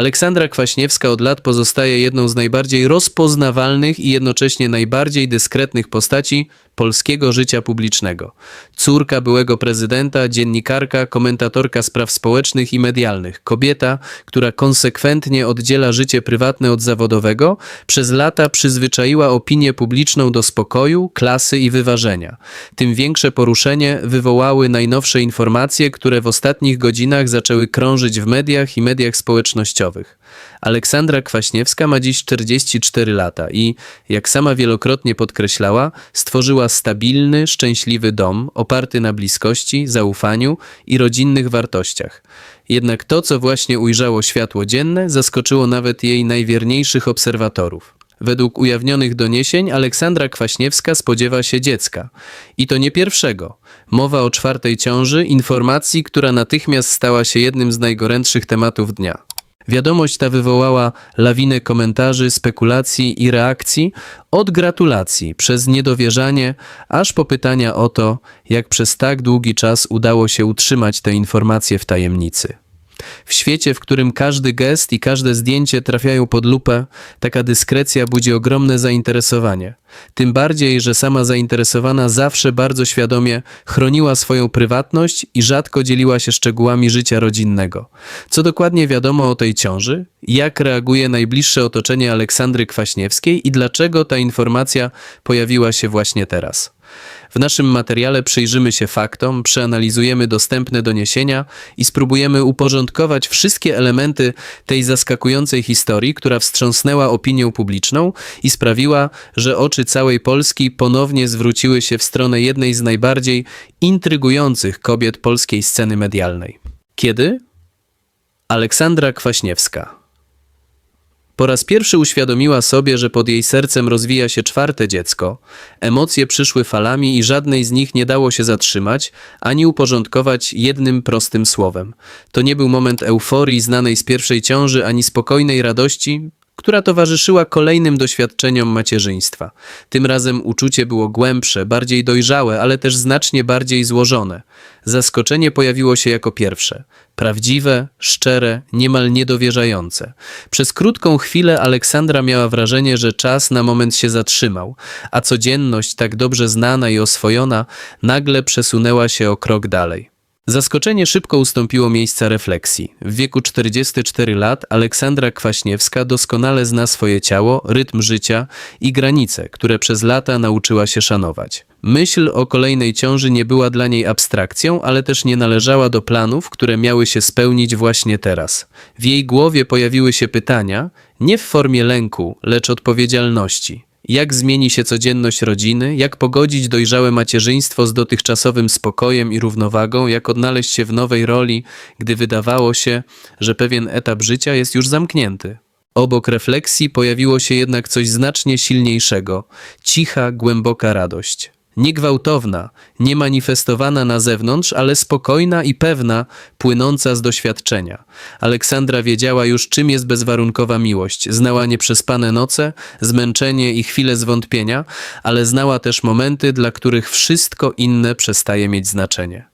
Aleksandra Kwaśniewska od lat pozostaje jedną z najbardziej rozpoznawalnych i jednocześnie najbardziej dyskretnych postaci polskiego życia publicznego. Córka byłego prezydenta, dziennikarka, komentatorka spraw społecznych i medialnych, kobieta, która konsekwentnie oddziela życie prywatne od zawodowego, przez lata przyzwyczaiła opinię publiczną do spokoju, klasy i wyważenia. Tym większe poruszenie wywołały najnowsze informacje, które w ostatnich godzinach zaczęły krążyć w mediach i mediach społecznościowych. Aleksandra Kwaśniewska ma dziś 44 lata i, jak sama wielokrotnie podkreślała, stworzyła stabilny, szczęśliwy dom oparty na bliskości, zaufaniu i rodzinnych wartościach. Jednak to, co właśnie ujrzało światło dzienne, zaskoczyło nawet jej najwierniejszych obserwatorów. Według ujawnionych doniesień Aleksandra Kwaśniewska spodziewa się dziecka. I to nie pierwszego. Mowa o czwartej ciąży, informacji, która natychmiast stała się jednym z najgorętszych tematów dnia. Wiadomość ta wywołała lawinę komentarzy, spekulacji i reakcji, od gratulacji przez niedowierzanie, aż po pytania o to, jak przez tak długi czas udało się utrzymać te informacje w tajemnicy. W świecie, w którym każdy gest i każde zdjęcie trafiają pod lupę, taka dyskrecja budzi ogromne zainteresowanie. Tym bardziej, że sama zainteresowana zawsze bardzo świadomie chroniła swoją prywatność i rzadko dzieliła się szczegółami życia rodzinnego. Co dokładnie wiadomo o tej ciąży? Jak reaguje najbliższe otoczenie Aleksandry Kwaśniewskiej i dlaczego ta informacja pojawiła się właśnie teraz? W naszym materiale przyjrzymy się faktom, przeanalizujemy dostępne doniesienia i spróbujemy uporządkować wszystkie elementy tej zaskakującej historii, która wstrząsnęła opinią publiczną i sprawiła, że oczy całej Polski ponownie zwróciły się w stronę jednej z najbardziej intrygujących kobiet polskiej sceny medialnej. Kiedy? Aleksandra Kwaśniewska. Po raz pierwszy uświadomiła sobie, że pod jej sercem rozwija się czwarte dziecko. Emocje przyszły falami i żadnej z nich nie dało się zatrzymać, ani uporządkować jednym prostym słowem. To nie był moment euforii znanej z pierwszej ciąży, ani spokojnej radości, która towarzyszyła kolejnym doświadczeniom macierzyństwa. Tym razem uczucie było głębsze, bardziej dojrzałe, ale też znacznie bardziej złożone. Zaskoczenie pojawiło się jako pierwsze. Prawdziwe, szczere, niemal niedowierzające. Przez krótką chwilę Aleksandra miała wrażenie, że czas na moment się zatrzymał, a codzienność, tak dobrze znana i oswojona, nagle przesunęła się o krok dalej. Zaskoczenie szybko ustąpiło miejsca refleksji. W wieku 44 lat Aleksandra Kwaśniewska doskonale zna swoje ciało, rytm życia i granice, które przez lata nauczyła się szanować. Myśl o kolejnej ciąży nie była dla niej abstrakcją, ale też nie należała do planów, które miały się spełnić właśnie teraz. W jej głowie pojawiły się pytania, nie w formie lęku, lecz odpowiedzialności. Jak zmieni się codzienność rodziny, jak pogodzić dojrzałe macierzyństwo z dotychczasowym spokojem i równowagą, jak odnaleźć się w nowej roli, gdy wydawało się, że pewien etap życia jest już zamknięty. Obok refleksji pojawiło się jednak coś znacznie silniejszego cicha, głęboka radość. Niegwałtowna, nie manifestowana na zewnątrz, ale spokojna i pewna, płynąca z doświadczenia. Aleksandra wiedziała już, czym jest bezwarunkowa miłość. Znała nieprzespane noce, zmęczenie i chwile zwątpienia, ale znała też momenty, dla których wszystko inne przestaje mieć znaczenie.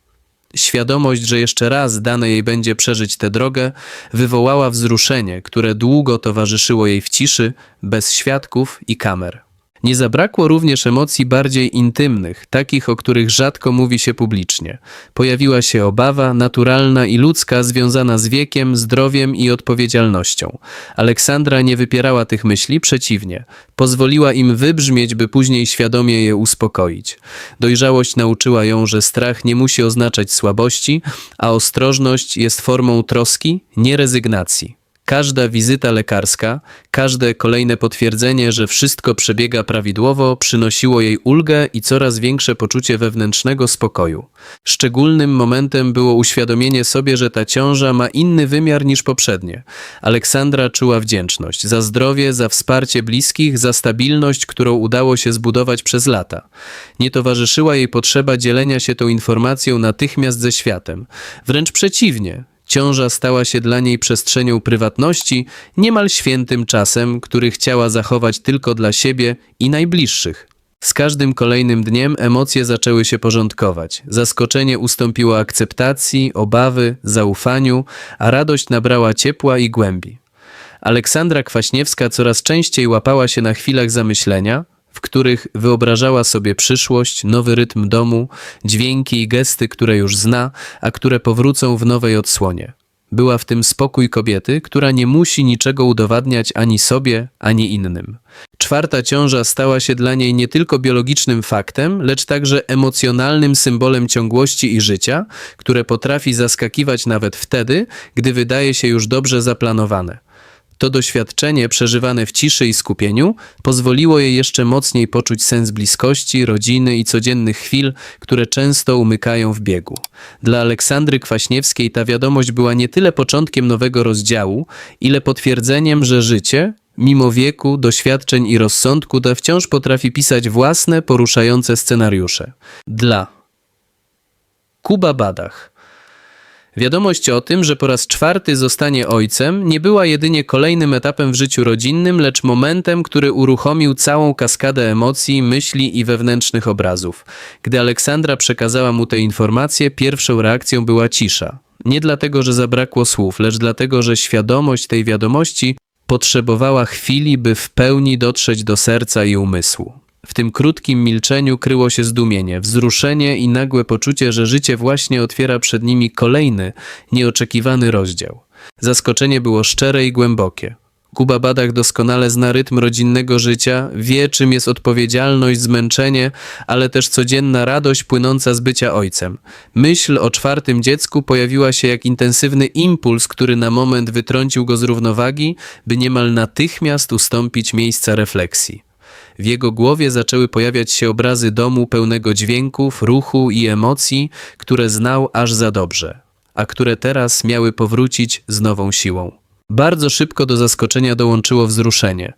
Świadomość, że jeszcze raz dane jej będzie przeżyć tę drogę, wywołała wzruszenie, które długo towarzyszyło jej w ciszy, bez świadków i kamer. Nie zabrakło również emocji bardziej intymnych, takich, o których rzadko mówi się publicznie. Pojawiła się obawa, naturalna i ludzka, związana z wiekiem, zdrowiem i odpowiedzialnością. Aleksandra nie wypierała tych myśli, przeciwnie. Pozwoliła im wybrzmieć, by później świadomie je uspokoić. Dojrzałość nauczyła ją, że strach nie musi oznaczać słabości, a ostrożność jest formą troski, nie rezygnacji. Każda wizyta lekarska, każde kolejne potwierdzenie, że wszystko przebiega prawidłowo, przynosiło jej ulgę i coraz większe poczucie wewnętrznego spokoju. Szczególnym momentem było uświadomienie sobie, że ta ciąża ma inny wymiar niż poprzednie. Aleksandra czuła wdzięczność za zdrowie, za wsparcie bliskich, za stabilność, którą udało się zbudować przez lata. Nie towarzyszyła jej potrzeba dzielenia się tą informacją natychmiast ze światem. Wręcz przeciwnie, Ciąża stała się dla niej przestrzenią prywatności, niemal świętym czasem, który chciała zachować tylko dla siebie i najbliższych. Z każdym kolejnym dniem emocje zaczęły się porządkować. Zaskoczenie ustąpiło akceptacji, obawy, zaufaniu, a radość nabrała ciepła i głębi. Aleksandra Kwaśniewska coraz częściej łapała się na chwilach zamyślenia, w których wyobrażała sobie przyszłość, nowy rytm domu, dźwięki i gesty, które już zna, a które powrócą w nowej odsłonie. Była w tym spokój kobiety, która nie musi niczego udowadniać ani sobie, ani innym. Czwarta ciąża stała się dla niej nie tylko biologicznym faktem, lecz także emocjonalnym symbolem ciągłości i życia, które potrafi zaskakiwać nawet wtedy, gdy wydaje się już dobrze zaplanowane. To doświadczenie, przeżywane w ciszy i skupieniu, pozwoliło jej jeszcze mocniej poczuć sens bliskości, rodziny i codziennych chwil, które często umykają w biegu. Dla Aleksandry Kwaśniewskiej ta wiadomość była nie tyle początkiem nowego rozdziału, ile potwierdzeniem, że życie, mimo wieku, doświadczeń i rozsądku, da wciąż potrafi pisać własne, poruszające scenariusze. Dla Kuba Badach Wiadomość o tym, że po raz czwarty zostanie ojcem, nie była jedynie kolejnym etapem w życiu rodzinnym, lecz momentem, który uruchomił całą kaskadę emocji, myśli i wewnętrznych obrazów. Gdy Aleksandra przekazała mu te informacje, pierwszą reakcją była cisza. Nie dlatego, że zabrakło słów, lecz dlatego, że świadomość tej wiadomości potrzebowała chwili, by w pełni dotrzeć do serca i umysłu. W tym krótkim milczeniu kryło się zdumienie, wzruszenie i nagłe poczucie, że życie właśnie otwiera przed nimi kolejny, nieoczekiwany rozdział. Zaskoczenie było szczere i głębokie. Kuba Badach doskonale zna rytm rodzinnego życia, wie czym jest odpowiedzialność, zmęczenie, ale też codzienna radość płynąca z bycia ojcem. Myśl o czwartym dziecku pojawiła się jak intensywny impuls, który na moment wytrącił go z równowagi, by niemal natychmiast ustąpić miejsca refleksji. W jego głowie zaczęły pojawiać się obrazy domu pełnego dźwięków, ruchu i emocji, które znał aż za dobrze, a które teraz miały powrócić z nową siłą. Bardzo szybko do zaskoczenia dołączyło wzruszenie.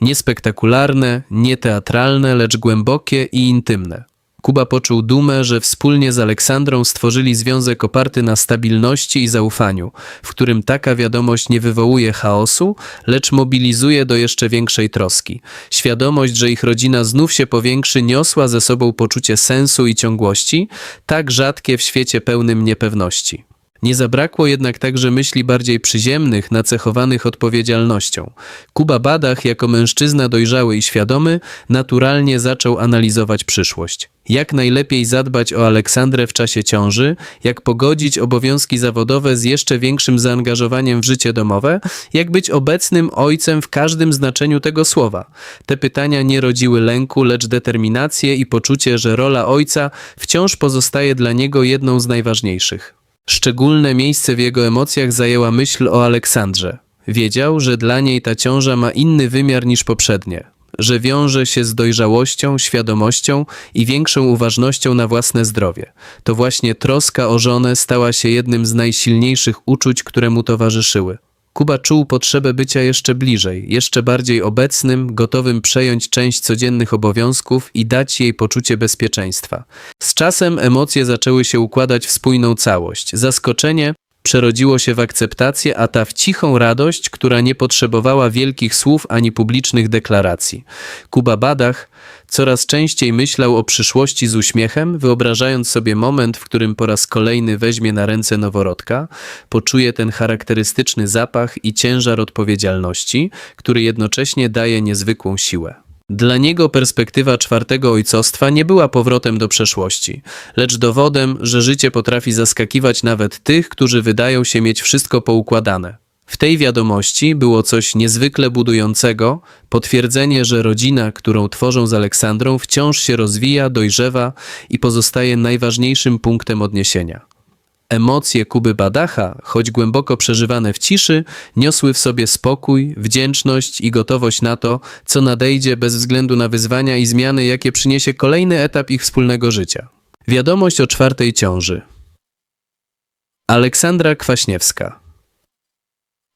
Niespektakularne, nieteatralne, lecz głębokie i intymne. Kuba poczuł dumę, że wspólnie z Aleksandrą stworzyli związek oparty na stabilności i zaufaniu, w którym taka wiadomość nie wywołuje chaosu, lecz mobilizuje do jeszcze większej troski. Świadomość, że ich rodzina znów się powiększy, niosła ze sobą poczucie sensu i ciągłości, tak rzadkie w świecie pełnym niepewności. Nie zabrakło jednak także myśli bardziej przyziemnych, nacechowanych odpowiedzialnością. Kuba Badach, jako mężczyzna dojrzały i świadomy, naturalnie zaczął analizować przyszłość. Jak najlepiej zadbać o Aleksandrę w czasie ciąży, jak pogodzić obowiązki zawodowe z jeszcze większym zaangażowaniem w życie domowe, jak być obecnym ojcem w każdym znaczeniu tego słowa. Te pytania nie rodziły lęku, lecz determinację i poczucie, że rola ojca wciąż pozostaje dla niego jedną z najważniejszych. Szczególne miejsce w jego emocjach zajęła myśl o Aleksandrze. Wiedział, że dla niej ta ciąża ma inny wymiar niż poprzednie, że wiąże się z dojrzałością, świadomością i większą uważnością na własne zdrowie. To właśnie troska o żonę stała się jednym z najsilniejszych uczuć, które mu towarzyszyły. Kuba czuł potrzebę bycia jeszcze bliżej, jeszcze bardziej obecnym, gotowym przejąć część codziennych obowiązków i dać jej poczucie bezpieczeństwa. Z czasem emocje zaczęły się układać w spójną całość. Zaskoczenie przerodziło się w akceptację, a ta w cichą radość, która nie potrzebowała wielkich słów ani publicznych deklaracji. Kuba Badach coraz częściej myślał o przyszłości z uśmiechem, wyobrażając sobie moment, w którym po raz kolejny weźmie na ręce noworodka, poczuje ten charakterystyczny zapach i ciężar odpowiedzialności, który jednocześnie daje niezwykłą siłę. Dla niego perspektywa czwartego ojcostwa nie była powrotem do przeszłości, lecz dowodem, że życie potrafi zaskakiwać nawet tych, którzy wydają się mieć wszystko poukładane. W tej wiadomości było coś niezwykle budującego, potwierdzenie, że rodzina, którą tworzą z Aleksandrą, wciąż się rozwija, dojrzewa i pozostaje najważniejszym punktem odniesienia. Emocje Kuby Badacha, choć głęboko przeżywane w ciszy, niosły w sobie spokój, wdzięczność i gotowość na to, co nadejdzie bez względu na wyzwania i zmiany, jakie przyniesie kolejny etap ich wspólnego życia. Wiadomość o czwartej ciąży. Aleksandra Kwaśniewska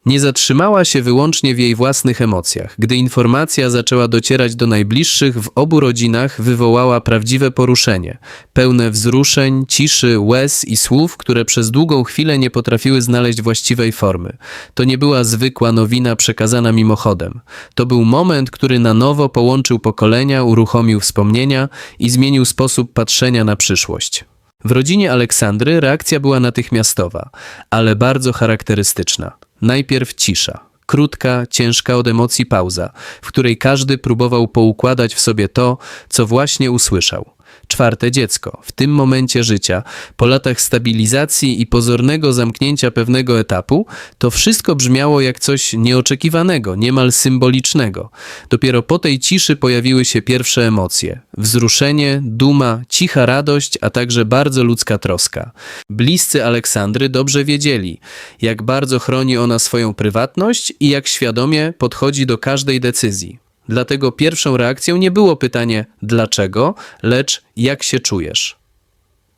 nie zatrzymała się wyłącznie w jej własnych emocjach. Gdy informacja zaczęła docierać do najbliższych, w obu rodzinach wywołała prawdziwe poruszenie, pełne wzruszeń, ciszy, łez i słów, które przez długą chwilę nie potrafiły znaleźć właściwej formy. To nie była zwykła nowina przekazana mimochodem. To był moment, który na nowo połączył pokolenia, uruchomił wspomnienia i zmienił sposób patrzenia na przyszłość. W rodzinie Aleksandry reakcja była natychmiastowa, ale bardzo charakterystyczna. Najpierw cisza. Krótka, ciężka od emocji pauza, w której każdy próbował poukładać w sobie to, co właśnie usłyszał. Czwarte dziecko. W tym momencie życia, po latach stabilizacji i pozornego zamknięcia pewnego etapu, to wszystko brzmiało jak coś nieoczekiwanego, niemal symbolicznego. Dopiero po tej ciszy pojawiły się pierwsze emocje: wzruszenie, duma, cicha radość, a także bardzo ludzka troska. Bliscy Aleksandry dobrze wiedzieli, jak bardzo chroni ona swoją prywatność i jak świadomie podchodzi do każdej decyzji. Dlatego pierwszą reakcją nie było pytanie dlaczego, lecz jak się czujesz.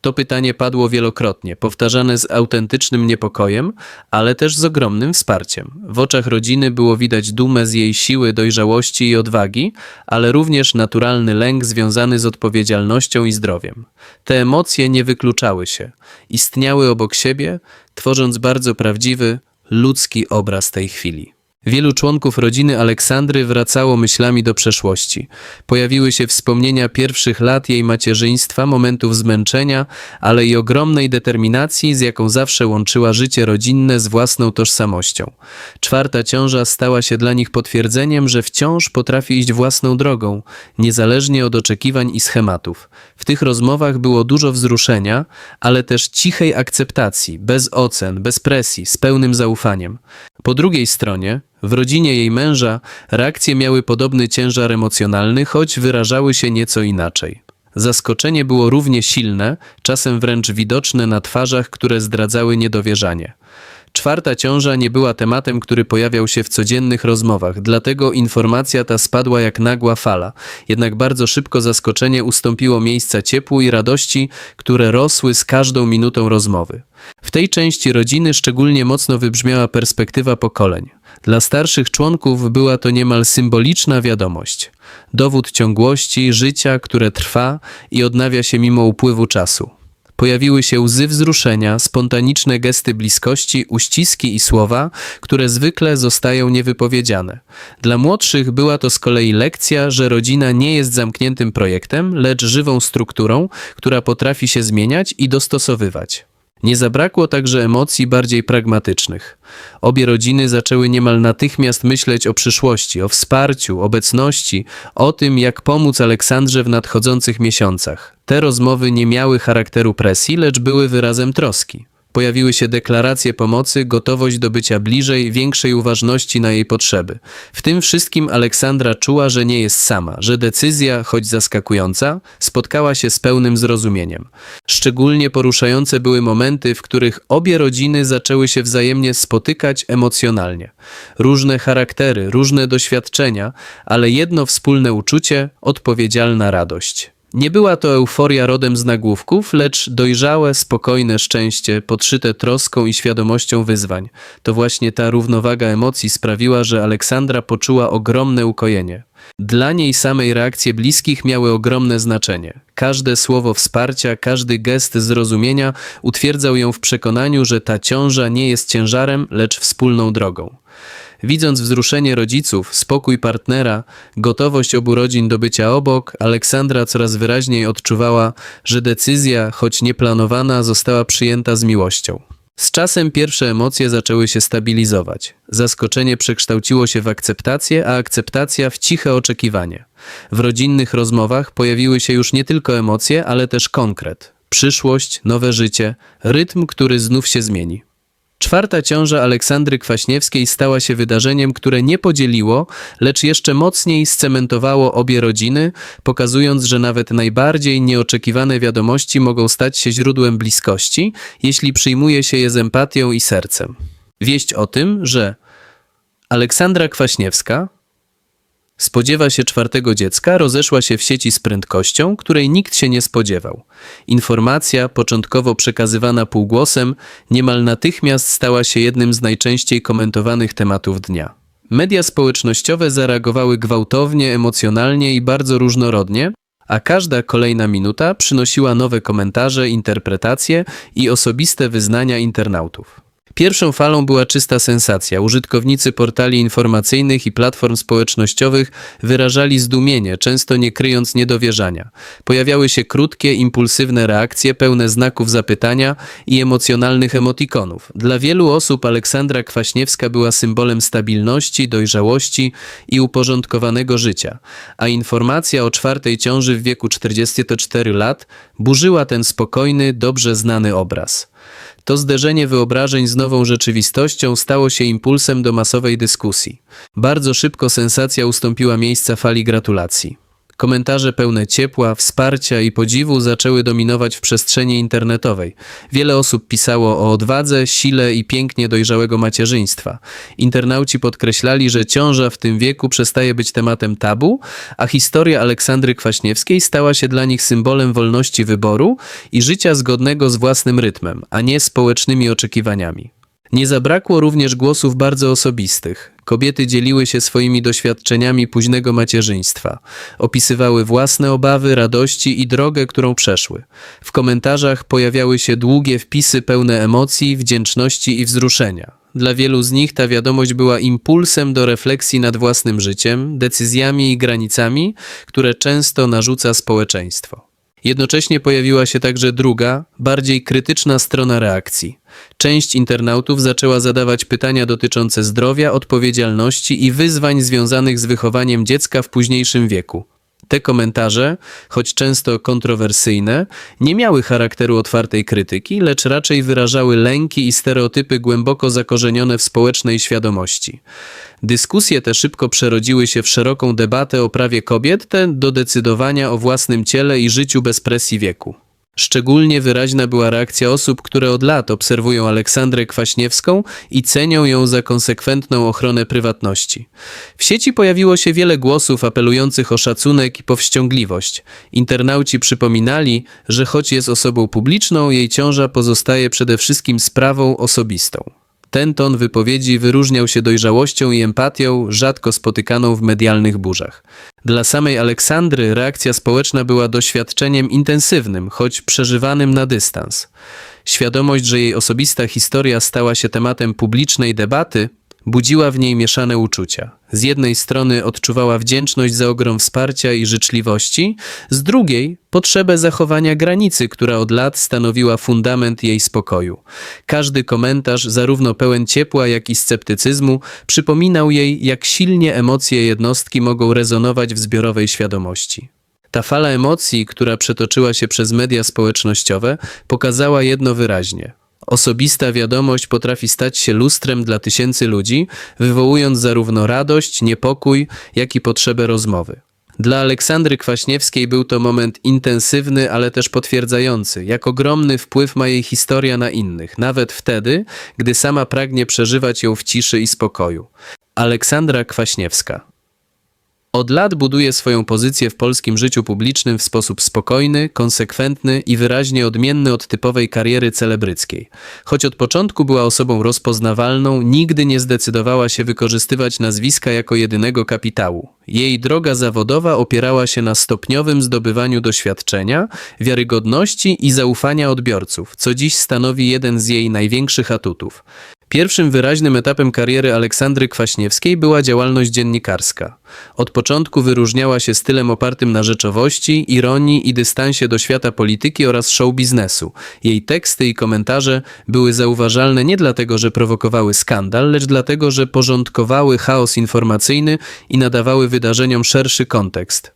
To pytanie padło wielokrotnie, powtarzane z autentycznym niepokojem, ale też z ogromnym wsparciem. W oczach rodziny było widać dumę z jej siły, dojrzałości i odwagi, ale również naturalny lęk związany z odpowiedzialnością i zdrowiem. Te emocje nie wykluczały się, istniały obok siebie, tworząc bardzo prawdziwy, ludzki obraz tej chwili. Wielu członków rodziny Aleksandry wracało myślami do przeszłości. Pojawiły się wspomnienia pierwszych lat jej macierzyństwa, momentów zmęczenia, ale i ogromnej determinacji, z jaką zawsze łączyła życie rodzinne z własną tożsamością. Czwarta ciąża stała się dla nich potwierdzeniem, że wciąż potrafi iść własną drogą, niezależnie od oczekiwań i schematów. W tych rozmowach było dużo wzruszenia, ale też cichej akceptacji, bez ocen, bez presji, z pełnym zaufaniem. Po drugiej stronie, w rodzinie jej męża, reakcje miały podobny ciężar emocjonalny, choć wyrażały się nieco inaczej. Zaskoczenie było równie silne, czasem wręcz widoczne na twarzach, które zdradzały niedowierzanie. Czwarta ciąża nie była tematem, który pojawiał się w codziennych rozmowach, dlatego informacja ta spadła jak nagła fala. Jednak bardzo szybko zaskoczenie ustąpiło miejsca ciepłu i radości, które rosły z każdą minutą rozmowy. W tej części rodziny szczególnie mocno wybrzmiała perspektywa pokoleń. Dla starszych członków była to niemal symboliczna wiadomość. Dowód ciągłości życia, które trwa i odnawia się mimo upływu czasu. Pojawiły się łzy wzruszenia, spontaniczne gesty bliskości, uściski i słowa, które zwykle zostają niewypowiedziane. Dla młodszych była to z kolei lekcja, że rodzina nie jest zamkniętym projektem, lecz żywą strukturą, która potrafi się zmieniać i dostosowywać. Nie zabrakło także emocji bardziej pragmatycznych. Obie rodziny zaczęły niemal natychmiast myśleć o przyszłości, o wsparciu, obecności, o tym, jak pomóc Aleksandrze w nadchodzących miesiącach. Te rozmowy nie miały charakteru presji, lecz były wyrazem troski. Pojawiły się deklaracje pomocy, gotowość do bycia bliżej, większej uważności na jej potrzeby. W tym wszystkim Aleksandra czuła, że nie jest sama, że decyzja, choć zaskakująca, spotkała się z pełnym zrozumieniem. Szczególnie poruszające były momenty, w których obie rodziny zaczęły się wzajemnie spotykać emocjonalnie. Różne charaktery, różne doświadczenia, ale jedno wspólne uczucie odpowiedzialna radość. Nie była to euforia rodem z nagłówków, lecz dojrzałe, spokojne szczęście, podszyte troską i świadomością wyzwań. To właśnie ta równowaga emocji sprawiła, że Aleksandra poczuła ogromne ukojenie. Dla niej samej reakcje bliskich miały ogromne znaczenie. Każde słowo wsparcia, każdy gest zrozumienia utwierdzał ją w przekonaniu, że ta ciąża nie jest ciężarem, lecz wspólną drogą. Widząc wzruszenie rodziców, spokój partnera, gotowość obu rodzin do bycia obok, Aleksandra coraz wyraźniej odczuwała, że decyzja, choć nieplanowana, została przyjęta z miłością. Z czasem pierwsze emocje zaczęły się stabilizować. Zaskoczenie przekształciło się w akceptację, a akceptacja w ciche oczekiwanie. W rodzinnych rozmowach pojawiły się już nie tylko emocje, ale też konkret. Przyszłość, nowe życie, rytm, który znów się zmieni. Czwarta ciąża Aleksandry Kwaśniewskiej stała się wydarzeniem, które nie podzieliło, lecz jeszcze mocniej scementowało obie rodziny, pokazując, że nawet najbardziej nieoczekiwane wiadomości mogą stać się źródłem bliskości, jeśli przyjmuje się je z empatią i sercem. Wieść o tym, że Aleksandra Kwaśniewska, Spodziewa się czwartego dziecka, rozeszła się w sieci z prędkością, której nikt się nie spodziewał. Informacja, początkowo przekazywana półgłosem, niemal natychmiast stała się jednym z najczęściej komentowanych tematów dnia. Media społecznościowe zareagowały gwałtownie, emocjonalnie i bardzo różnorodnie, a każda kolejna minuta przynosiła nowe komentarze, interpretacje i osobiste wyznania internautów. Pierwszą falą była czysta sensacja. Użytkownicy portali informacyjnych i platform społecznościowych wyrażali zdumienie, często nie kryjąc niedowierzania. Pojawiały się krótkie, impulsywne reakcje, pełne znaków zapytania i emocjonalnych emotikonów. Dla wielu osób Aleksandra Kwaśniewska była symbolem stabilności, dojrzałości i uporządkowanego życia, a informacja o czwartej ciąży w wieku 44 lat burzyła ten spokojny, dobrze znany obraz. To zderzenie wyobrażeń z nową rzeczywistością stało się impulsem do masowej dyskusji. Bardzo szybko sensacja ustąpiła miejsca fali gratulacji. Komentarze pełne ciepła, wsparcia i podziwu zaczęły dominować w przestrzeni internetowej. Wiele osób pisało o odwadze, sile i pięknie dojrzałego macierzyństwa. Internauci podkreślali, że ciąża w tym wieku przestaje być tematem tabu, a historia Aleksandry Kwaśniewskiej stała się dla nich symbolem wolności wyboru i życia zgodnego z własnym rytmem, a nie społecznymi oczekiwaniami. Nie zabrakło również głosów bardzo osobistych. Kobiety dzieliły się swoimi doświadczeniami późnego macierzyństwa, opisywały własne obawy, radości i drogę, którą przeszły. W komentarzach pojawiały się długie wpisy pełne emocji, wdzięczności i wzruszenia. Dla wielu z nich ta wiadomość była impulsem do refleksji nad własnym życiem, decyzjami i granicami, które często narzuca społeczeństwo. Jednocześnie pojawiła się także druga, bardziej krytyczna strona reakcji. Część internautów zaczęła zadawać pytania dotyczące zdrowia, odpowiedzialności i wyzwań związanych z wychowaniem dziecka w późniejszym wieku. Te komentarze, choć często kontrowersyjne, nie miały charakteru otwartej krytyki, lecz raczej wyrażały lęki i stereotypy głęboko zakorzenione w społecznej świadomości. Dyskusje te szybko przerodziły się w szeroką debatę o prawie kobiet do decydowania o własnym ciele i życiu bez presji wieku. Szczególnie wyraźna była reakcja osób, które od lat obserwują Aleksandrę Kwaśniewską i cenią ją za konsekwentną ochronę prywatności. W sieci pojawiło się wiele głosów apelujących o szacunek i powściągliwość. Internauci przypominali, że choć jest osobą publiczną, jej ciąża pozostaje przede wszystkim sprawą osobistą. Ten ton wypowiedzi wyróżniał się dojrzałością i empatią, rzadko spotykaną w medialnych burzach. Dla samej Aleksandry reakcja społeczna była doświadczeniem intensywnym, choć przeżywanym na dystans. Świadomość, że jej osobista historia stała się tematem publicznej debaty, budziła w niej mieszane uczucia. Z jednej strony odczuwała wdzięczność za ogrom wsparcia i życzliwości, z drugiej potrzebę zachowania granicy, która od lat stanowiła fundament jej spokoju. Każdy komentarz, zarówno pełen ciepła, jak i sceptycyzmu, przypominał jej, jak silnie emocje jednostki mogą rezonować w zbiorowej świadomości. Ta fala emocji, która przetoczyła się przez media społecznościowe, pokazała jedno wyraźnie. Osobista wiadomość potrafi stać się lustrem dla tysięcy ludzi, wywołując zarówno radość, niepokój, jak i potrzebę rozmowy. Dla Aleksandry Kwaśniewskiej był to moment intensywny, ale też potwierdzający, jak ogromny wpływ ma jej historia na innych, nawet wtedy, gdy sama pragnie przeżywać ją w ciszy i spokoju. Aleksandra Kwaśniewska od lat buduje swoją pozycję w polskim życiu publicznym w sposób spokojny, konsekwentny i wyraźnie odmienny od typowej kariery celebryckiej. Choć od początku była osobą rozpoznawalną, nigdy nie zdecydowała się wykorzystywać nazwiska jako jedynego kapitału. Jej droga zawodowa opierała się na stopniowym zdobywaniu doświadczenia, wiarygodności i zaufania odbiorców, co dziś stanowi jeden z jej największych atutów. Pierwszym wyraźnym etapem kariery Aleksandry Kwaśniewskiej była działalność dziennikarska. Od początku wyróżniała się stylem opartym na rzeczowości, ironii i dystansie do świata polityki oraz show biznesu. Jej teksty i komentarze były zauważalne nie dlatego, że prowokowały skandal, lecz dlatego, że porządkowały chaos informacyjny i nadawały wydarzeniom szerszy kontekst.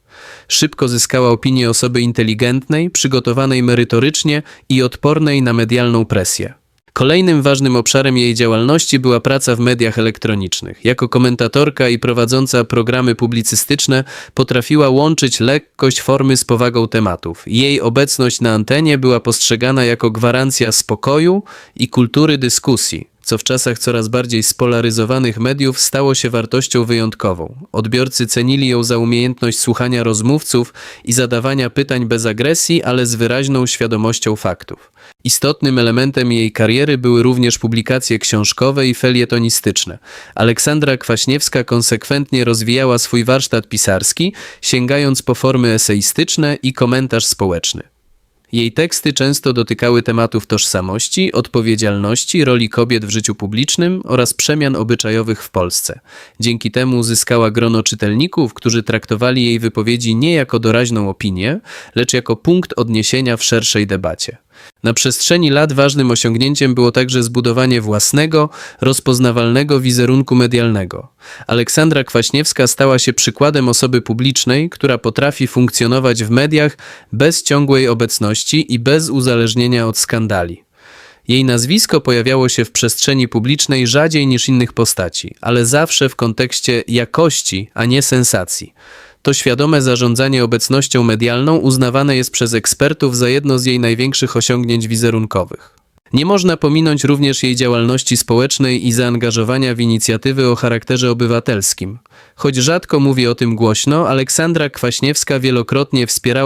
Szybko zyskała opinię osoby inteligentnej, przygotowanej merytorycznie i odpornej na medialną presję. Kolejnym ważnym obszarem jej działalności była praca w mediach elektronicznych. Jako komentatorka i prowadząca programy publicystyczne potrafiła łączyć lekkość formy z powagą tematów. Jej obecność na antenie była postrzegana jako gwarancja spokoju i kultury dyskusji, co w czasach coraz bardziej spolaryzowanych mediów stało się wartością wyjątkową. Odbiorcy cenili ją za umiejętność słuchania rozmówców i zadawania pytań bez agresji, ale z wyraźną świadomością faktów. Istotnym elementem jej kariery były również publikacje książkowe i felietonistyczne. Aleksandra Kwaśniewska konsekwentnie rozwijała swój warsztat pisarski, sięgając po formy eseistyczne i komentarz społeczny. Jej teksty często dotykały tematów tożsamości, odpowiedzialności, roli kobiet w życiu publicznym oraz przemian obyczajowych w Polsce. Dzięki temu zyskała grono czytelników, którzy traktowali jej wypowiedzi nie jako doraźną opinię, lecz jako punkt odniesienia w szerszej debacie. Na przestrzeni lat ważnym osiągnięciem było także zbudowanie własnego, rozpoznawalnego wizerunku medialnego. Aleksandra Kwaśniewska stała się przykładem osoby publicznej, która potrafi funkcjonować w mediach bez ciągłej obecności i bez uzależnienia od skandali. Jej nazwisko pojawiało się w przestrzeni publicznej rzadziej niż innych postaci, ale zawsze w kontekście jakości, a nie sensacji. To świadome zarządzanie obecnością medialną uznawane jest przez ekspertów za jedno z jej największych osiągnięć wizerunkowych. Nie można pominąć również jej działalności społecznej i zaangażowania w inicjatywy o charakterze obywatelskim. Choć rzadko mówi o tym głośno, Aleksandra Kwaśniewska wielokrotnie wspierała